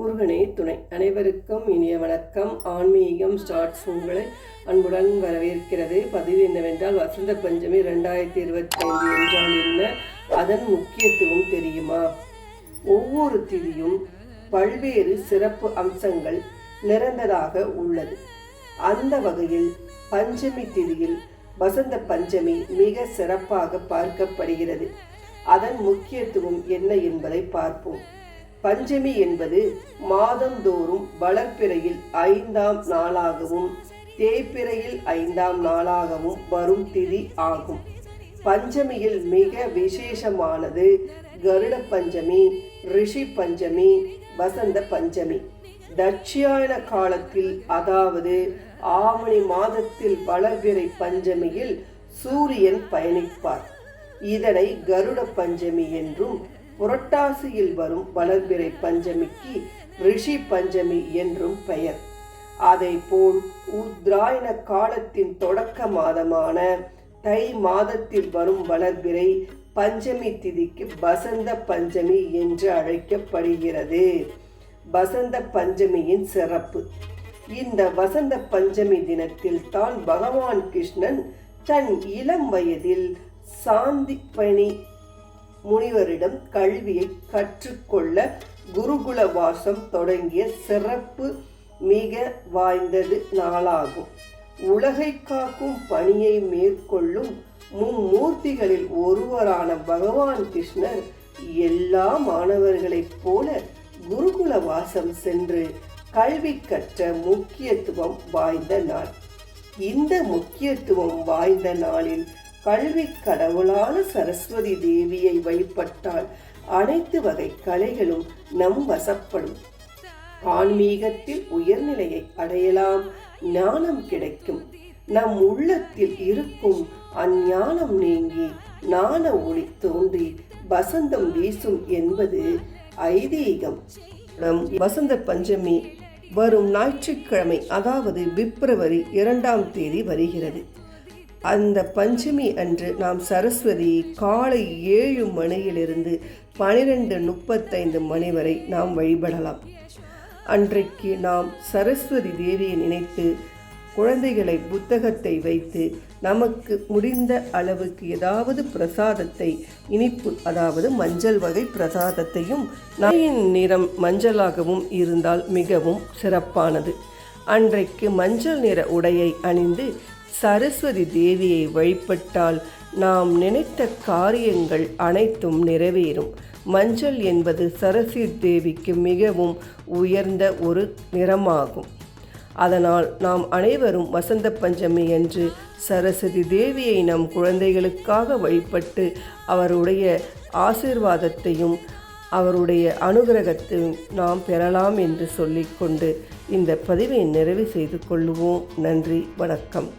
முருகனே துணை. அனைவருக்கும் இனிய வணக்கம். ஆன்மீகம் ஸ்டார்ட்ஸ் உங்களை அன்புடன் வரவேற்கிறது. பதிவு என்னவென்றால் வசந்த பஞ்சமி ரெண்டாயிரத்தி இருபத்தைந்து என்றால் என்ன? அதன் முக்கியத்துவம் தெரியுமா? ஒவ்வொரு திதியும் பல்வேறு சிறப்பு அம்சங்கள் நிறந்ததாக உள்ளது. அந்த வகையில் பஞ்சமி திதியில் வசந்த பஞ்சமி மிக சிறப்பாக பார்க்கப்படுகிறது. அதன் முக்கியத்துவம் என்ன என்பதை பார்ப்போம். பஞ்சமி என்பது மாதந்தோறும் வளர்ப்பிறையில் ஐந்தாம் நாளாகவும் தேய்பிறையில் ஐந்தாம் நாளாகவும் வரும் திதி ஆகும். பஞ்சமியில் மிக விசேஷமானது கருட பஞ்சமி ரிஷி பஞ்சமி வசந்த பஞ்சமி தட்சியாயன காலத்தில் அதாவது ஆவணி மாதத்தில் வளர்பிறை பஞ்சமியில் சூரியன் பயணிப்பார். இதனை கருட பஞ்சமி என்றும் புரட்டாசியில் வரும் வளர்பிறை பஞ்சமிக்கு ரிஷி பஞ்சமி என்றும் பெயர். அதை போல் உத்ராயண காலத்தின் தொடக்க மாதமான தை மாதத்தில் வரும் வளர்பிறை பஞ்சமி திதிக்கு பசந்த பஞ்சமி என்று அழைக்கப்படுகிறது. வசந்த பஞ்சமியின் சிறப்பு. இந்த வசந்த பஞ்சமி தினத்தில் தான் பகவான் கிருஷ்ணன் தன் இளம் வயதில் சாந்தி பணி முனிவரிடம் கல்வியை கற்றுக்கொள்ள குருகுல வாசம் தொடங்கிய சிறப்பு மிக வாய்ந்தது நாளாகும். உலகை காக்கும் பணியை மேற்கொள்ளும் மும்மூர்த்திகளில் ஒருவரான பகவான் கிருஷ்ணர் எல்லா மாணவர்களைப் போல குருகுல வாசம் சென்று கல்வி கற்ற முக்கியத்துவம் வாய்ந்த நாள். இந்த முக்கியத்துவம் வாய்ந்த நாளில் கல்வி கடவுளான சரஸ்வதி தேவியை வழிபட்டால் அனைத்து வகை கலைகளும் நம் வசப்படும். ஆன்மீகத்தில் உயர்நிலையை அடையலாம் ஞானம் கிடைக்கும். நம் உள்ளத்தில் இருக்கும் அஞ்ஞானம் நீங்கி ஞான ஒளி தோன்றி வசந்தம் வீசும் என்பது ஐதீகம். நம் வசந்த பஞ்சமி வரும் ஞாயிற்றுக்கிழமை அதாவது பிப்ரவரி இரண்டாம் தேதி வருகிறது. அந்த பஞ்சமி அன்று நாம் சரஸ்வதி காலை ஏழு மணியிலிருந்து பனிரெண்டு முப்பத்தைந்து மணி வரை நாம் வழிபடலாம். அன்றைக்கு நாம் சரஸ்வதி தேவியை நினைத்து குழந்தைகளை புத்தகத்தை வைத்து நமக்கு முடிந்த அளவுக்கு ஏதாவது பிரசாதத்தை இனிப்பு அதாவது மஞ்சள் வகை பிரசாதத்தையும் நாயின் நிறம் மஞ்சளாகவும் இருந்தால் மிகவும் சிறப்பானது. அன்றைக்கு மஞ்சள் நிற உடையை அணிந்து சரஸ்வதி தேவியை வழிபட்டால் நாம் நினைத்த காரியங்கள் அனைத்தும் நிறைவேறும். மஞ்சள் என்பது சரஸ்வதி தேவிக்கு மிகவும் உயர்ந்த ஒரு நிறமாகும். அதனால் நாம் அனைவரும் வசந்த பஞ்சமி என்று சரஸ்வதி தேவியை நம் குழந்தைகளுக்காக வழிபட்டு அவருடைய ஆசிர்வாதத்தையும் அவருடைய அனுகிரகத்தையும் நாம் பெறலாம் என்று சொல்லிக்கொண்டு இந்த பதிவை நிறைவு செய்து கொள்ளுவோம். நன்றி வணக்கம்.